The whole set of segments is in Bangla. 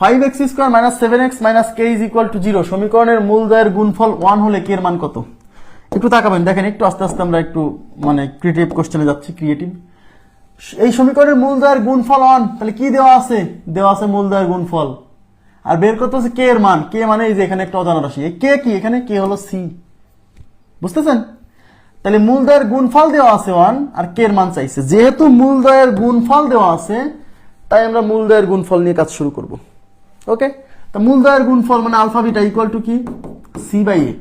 Five x square minus seven x minus k is equal to zero সমীকরণের মূলদয়ের গুণফল ওয়ান হলে কে এর মান কত? একটু তাকাবেন, দেখেন একটু আস্তে আস্তে আমরা একটু মানে ক্রিয়েটিভ কোশ্চেনে যাচ্ছি ক্রিয়েটিভ এই সমীকরণের মূলদয়ের গুণফল ওয়ান তাহলে কি দেওয়া আছে? দেওয়া আছে মূলদয়ের গুণফল। আর বের করতে হচ্ছে কে এর মান। কে মানে এই যে এখানে একটা অজানা রাশি। কে কি? এখানে কে হলো সি বুঝতেছেন? তাহলে মূলদয়ের গুণফল দেওয়া আছে ওয়ান আর কে এর মান চাইছে। যেহেতু মূলদয়ের গুণফল দেওয়া আছে, তাই আমরা মূলদয়ের গুণফল নিয়ে কাজ শুরু করব। ওকে তা মূলদয়ের গুণফল মানে আলফা বিটা ইকুয়াল টু কি? সি বাই এ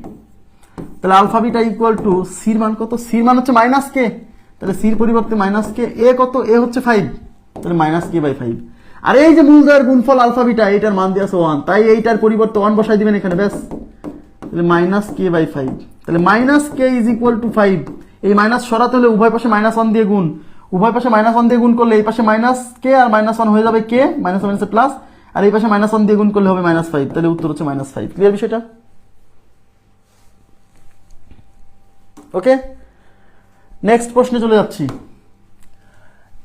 তাহলে আলফা বিটা ইকুয়াল টু সির মান কত? সির মান হচ্ছে মাইনাস কে তাহলে সির পরিবর্তে মাইনাস কে এ কত? এ হচ্ছে ফাইভ তাহলে মাইনাস কে বাই ফাইভ আর এই যে মূলদয়ের গুণফল আলফা বিটা, এইটার মান দিয়ে আছে ওয়ান তাই এইটার পরিবর্তে ওয়ান বসাই দিবেন এখানে, ব্যাস। তাহলে মাইনাস কে বাই ফাইভ তাহলে minus k is equal to five এই মাইনাস সরাতে হলে উভয় পাশে মাইনাস ওয়ান দিয়ে গুণ। উভয় পাশে মাইনাস ওয়ান দিয়ে গুণ করলে এই পাশে মাইনাস কে আর মাইনাস ওয়ান হয়ে যাবে কে মাইনাস মাইনাস প্লাস আর এই পাশে মাইনাস ওয়ান দিয়ে গুণ করলে হবে মাইনাস ফাইভ তাহলে উত্তর হচ্ছে মাইনাস ফাইভ ক্লিয়ার বিষয়টা? ওকে নেক্সট প্রশ্নে চলে যাচ্ছি।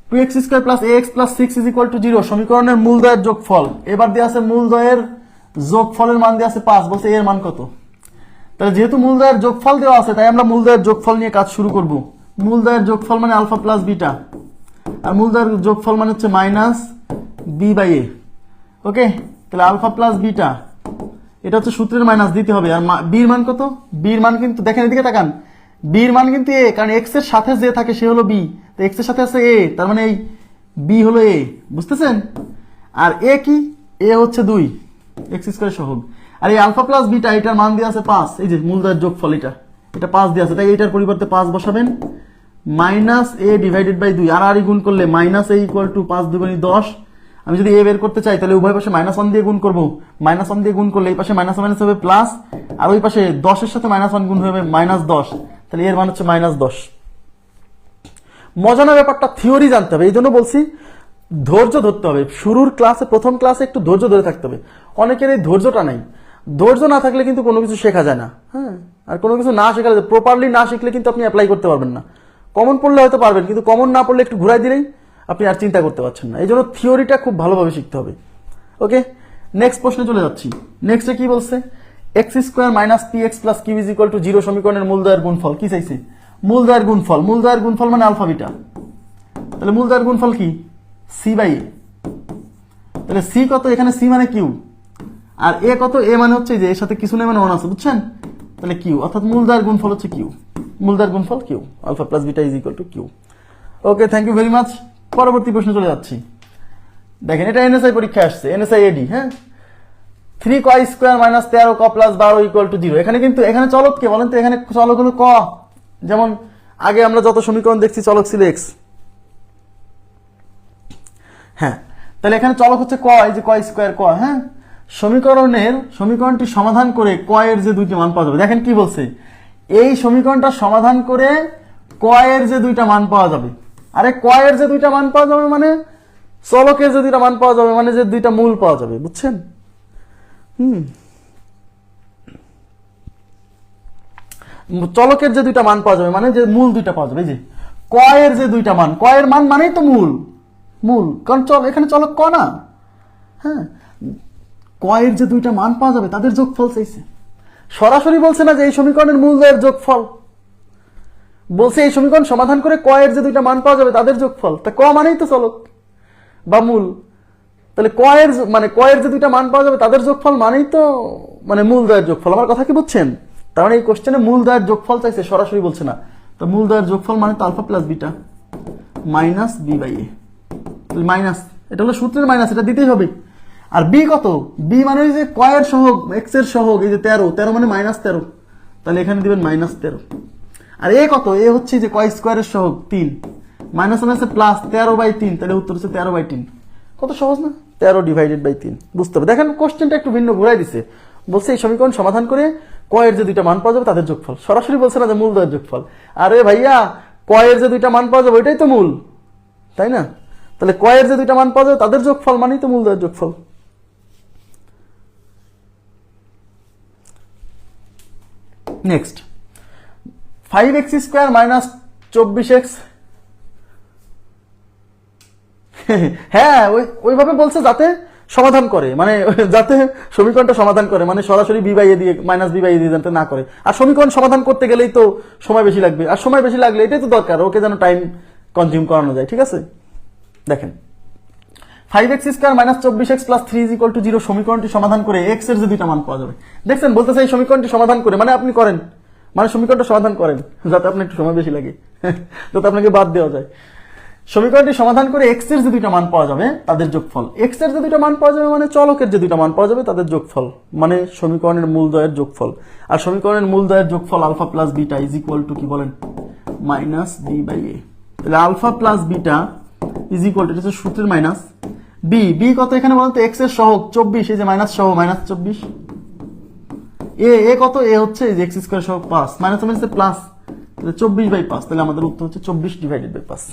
Two x square plus a x plus six is equal to zero সমীকরণের মূলদয়ের যোগফল। এবার দিয়ে আছে মূলদয়ের যোগফলের মান দিয়ে আছে পাঁচ, বলছে এর মান কত? তাহলে যেহেতু মূলদয়ের যোগফল দেওয়া আছে, তাই আমরা মূলদয়ের যোগফল নিয়ে কাজ শুরু করব। মূলদয়ের যোগফল মানে আলফা প্লাস বিটা আর মূলদয়ের যোগফল মানে হচ্ছে minus b by a okay, তাহলে আলফা প্লাস বিটা, এটা হচ্ছে সূত্রের মাইনাস, দিতে হবে। আর বির মান কত? বির মান কিন্তু, দেখেন এদিকে তাকান। বির মান কিন্তু এ, কারণ এক্সের সাথে যে থাকে সে হলো বি। তো এক্সের সাথে আছে এ, তার মানে এই বি হলো এ, বুঝতেছেন? আর এ কি? এ হচ্ছে দুই এক্স স্কোয়ার সহগ। আর এই আলফা প্লাস বিটা, এটার মান দিয়ে আছে পাঁচ, এই যে মূলদয়ের যোগফল এটা। এটা পাঁচ দিয়ে আছে, তাই এটার পরিবর্তে পাঁচ বসাবেন। মাইনাস এ ডিভাইডেড বাই দুই, আর আর গুণ করলে মাইনাস এ ইকুয়াল টু পাঁচ দুগুণী দশ আমি যদি এ বের করতে চাই, তাহলে উভয় পাশে মাইনাস ওয়ান দিয়ে গুণ করব। মাইনাস ওয়ান দিয়ে গুণ করলে এই পাশে মাইনাস মাইনাস হবে প্লাস আর ওই পাশে দশের সাথে মাইনাস ওয়ান গুণ হবে মাইনাস দশ। তাহলে এর মান হচ্ছে মাইনাস দশ। মজানা ব্যাপারটা থিওরি জানতে হবে এই জন্য বলছি ধৈর্য ধরতে হবে। শুরুর ক্লাসে প্রথম ক্লাসে একটু ধৈর্য ধরে থাকতে হবে। অনেকের এই ধৈর্যটা নাই। ধৈর্য না থাকলে কিন্তু কোনো কিছু শেখা যায় না। হ্যাঁ আর কোনো কিছু না শেখালে প্রপারলি না শিখলে কিন্তু আপনি অ্যাপ্লাই করতে পারবেন না। কমন পড়লে হয়তো পারবেন, কিন্তু কমন না পড়লে একটু ঘুরাই দিলেই আপনি আর চিন্তা করতে পারছেন না। এই জন্য থিওরিটা খুব ভালোভাবে শিখতে হবে। ওকে? নেক্সট প্রশ্নে চলে যাচ্ছি। নেক্সটে কি বলছে? X square minus p x plus q is equal to zero সমীকরণের মূলদয়ের গুণফল। কি চাইছে? মূলদয়ের গুণফল। মূলদয়ের গুণফল মানে আলফা বিটা তাহলে মূলদয়ের গুণফল কি? সি বাই এ তাহলে সি কত? এখানে সি মানে কিউ আর এ কত? এ মানে হচ্ছে যে এর সাথে কিছু নেই মানে ওয়ান আছে, বুঝছেন? তাহলে কিউ অর্থাৎ মূলদয়ের গুণফল হচ্ছে কিউ মূলদয়ের গুণফল q alpha plus beta is equal to q okay thank you very much পরবর্তী প্রশ্ন চলে যাচ্ছি। দেখেন, এটা এনএসআই পরীক্ষা আসছে এনএসআই এডি হ্যাঁ? থ্রি ক স্কোয়ার মাইনাস তেরো ক প্লাস বারো ইকুয়াল টু জিরো এখানে কিন্তু, এখানে চলক কে বলেন তো? এখানে চলক হলো ক। যেমন, আগে আমরা যত সমীকরণ দেখছি, চলক ছিল এক্স হ্যাঁ তাহলে এখানে চলক হচ্ছে ক, এই যে ক স্কোয়ার ক হ্যাঁ? সমীকরণের, সমীকরণটি সমাধান করে ক এর যে দুইটি মান পাওয়া যাবে। দেখেন কি বলছে? এই সমীকরণটা সমাধান করে ক এর যে দুইটা মান পাওয়া যাবে। আরে কয়ের যে দুইটা মান পাওয়া যাবে মানে চলকের যে দুইটা মান পাওয়া যাবে মানে যে দুইটা মূল পাওয়া যাবে, বুঝছেন? হুম। চলকের যে দুইটা মান পাওয়া যাবে মানে যে মূল দুইটা পাওয়া যাবে যে ক এর যে দুইটা মান, কয়ের মান মানেই তো মূল মূল, কারণ চল, এখানে চলক ক না? হ্যাঁ। কয়ের যে দুইটা মান পাওয়া যাবে, তাদের যোগফল চাইছে। সরাসরি বলছে না যে এই সমীকরণের মূল যোগফল। বলছে, এই সমীকরণ সমাধান করে ক এর যে দুইটা মান পাওয়া যাবে, তাদের যোগফল। তা ক মানেই তো চলক বা মূল। তাহলে ক এর মানে ক এর যে দুইটা মান পাওয়া যাবে, তাদের যোগফল মানেই তো মানে মূল দয়ের যোগফল। আমার কথা কি বুঝছেন? তার মানে এই কোশ্চেনে মূল দয়ের যোগফল চাইছে, সরাসরি বলছে না। তো মূল দয়ের যোগফল মানে তো alpha plus beta, minus b by a. Minus, এটা হলো সূত্রের মাইনাস, এটা দিতেই হবে। আর বি কত? বি মানে যে কয়ের সহগ এক্সের সহগ, এই যে তেরো তেরো মানে মাইনাস তেরো। তাহলে এখানে দিবেন মাইনাস তেরো। আর এ কত? এ হচ্ছে যে কয় স্কোয়ারের সহগ? তিন। মাইনাস মাইনাসে প্লাস তেরো বাই তিন, তাহলে উত্তর হচ্ছে তেরো বাই তিন। কত সহজ না? তেরো ডিভাইডেড বাই তিন। বুঝতে হবে। দেখেন কোশ্চেনটা একটু ভিন্ন ঘুরাই দিছে। বলছে এই সমীকরণ সমাধান করে কয়ের যে দুইটা মান পাওয়া যাবে তাদের যোগফল। সরাসরি বলছে না যে মূল দয়ের যোগফল। আরে ভাইয়া, কয়ের যে দুইটা মান পাওয়া যাবে ওইটাই তো মূল। তাই না? তাহলে কয়ের যে দুইটা মান পাওয়া যাবে তাদের যোগফল মানেই তো মূল দয়ের যোগফল। Next five x square minus চব্বিশ এক্স হ্যাঁ ওই, ওইভাবে বলছে যাতে সমাধান করে মানে যাতে সমীকরণটা সমাধান করে মানে সরাসরি বি বাই এ দিয়ে মাইনাস বি বাই এ দিয়ে যাতে না করে। আর সমীকরণ সমাধান করতে গেলেই তো সময় বেশি লাগবে। আর সময় বেশি লাগলে এটাই তো দরকার, ওকে যেন টাইম কনজিউম করানো যায়, ঠিক আছে? দেখেন ফাইভ এক্স স্কোয়ার মাইনাস চব্বিশ x plus three is to zero সমীকরণটি সমাধান করে এক্সের যে দুইটা মান পাওয়া যাবে। দেখছেন, বলতেছে এই সমীকরণটি সমাধান করে মানে আপনি করেন। মানে সমীকরণটা সমাধান করেন, যাতে আপনার একটু সময় বেশি লাগে। যাতে আপনাকে বাদ দেওয়া যায়। সমীকরণটি সমাধান করে এক্সের যে দুইটা মান পাওয়া যাবে, তাদের যোগফল। এক্সের যে দুইটা মান পাওয়া যাবে মানে চলকের যে দুইটা মান পাওয়া যাবে, তাদের যোগফল। মানে সমীকরণের মূলদয়ের যোগফল। আর সমীকরণের মূলদয়ের যোগফল alpha plus beta is equal to কি বলেন? মাইনাস বি বাই এ তাহলে alpha plus beta is equal to এটা হচ্ছে সূত্রের মাইনাস বি বি কত এখানে বলতো? এক্সের সহগ, চব্বিশ, এই যে মাইনাস সহ মাইনাস চব্বিশ। এ এ কত? এ হচ্ছে যে এক্স স্কোয়ার সহ পাঁচ মাইনাস মাইনাস প্লাস তাহলে চব্বিশ বাই পাঁচ তাহলে আমাদের উত্তর হচ্ছে চব্বিশ ডিভাইডেড বাই পাঁচ